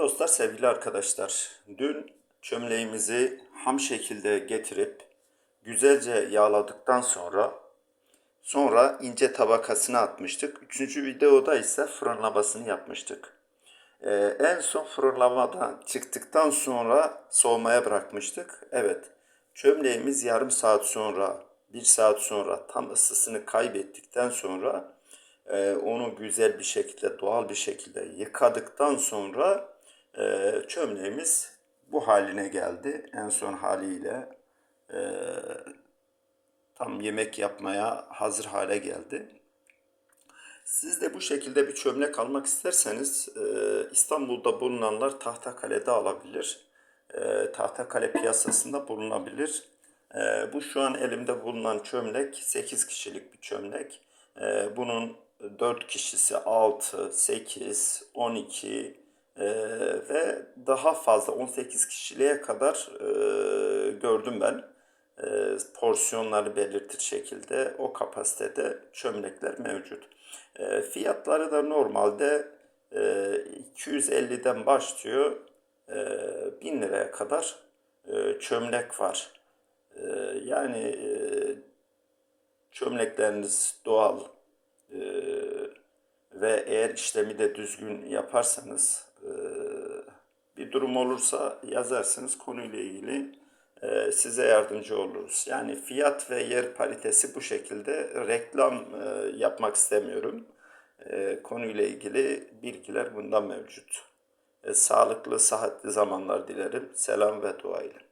Dostlar, sevgili arkadaşlar, dün çömleğimizi ham şekilde getirip güzelce yağladıktan sonra sonra ince tabakasına atmıştık. Üçüncü videoda ise fırınlamasını yapmıştık. Ee, en son fırınlamadan çıktıktan sonra soğumaya bırakmıştık. Evet, çömleğimiz yarım saat sonra, bir saat sonra tam ısısını kaybettikten sonra e, onu güzel bir şekilde, doğal bir şekilde yıkadıktan sonra e, çömleğimiz bu haline geldi. En son haliyle e, tam yemek yapmaya hazır hale geldi. Siz de bu şekilde bir çömlek almak isterseniz e, İstanbul'da bulunanlar Tahtakale'de alabilir. E, Tahtakale piyasasında bulunabilir. E, bu şu an elimde bulunan çömlek 8 kişilik bir çömlek. E, bunun 4 kişisi 6, 8, 12 e, ve daha fazla 18 kişiliğe kadar e, gördüm ben. E, porsiyonları belirtir şekilde o kapasitede çömlekler mevcut. E, fiyatları da normalde e, 250'den başlıyor e, 1000 liraya kadar e, çömlek var. E, yani e, çömlekleriniz doğal e, ve eğer işlemi de düzgün yaparsanız bir durum olursa yazarsınız konuyla ilgili e, size yardımcı oluruz. Yani fiyat ve yer paritesi bu şekilde reklam e, yapmak istemiyorum. E, konuyla ilgili bilgiler bundan mevcut. Sağlıklı, sıhhatli zamanlar dilerim. Selam ve dua ile.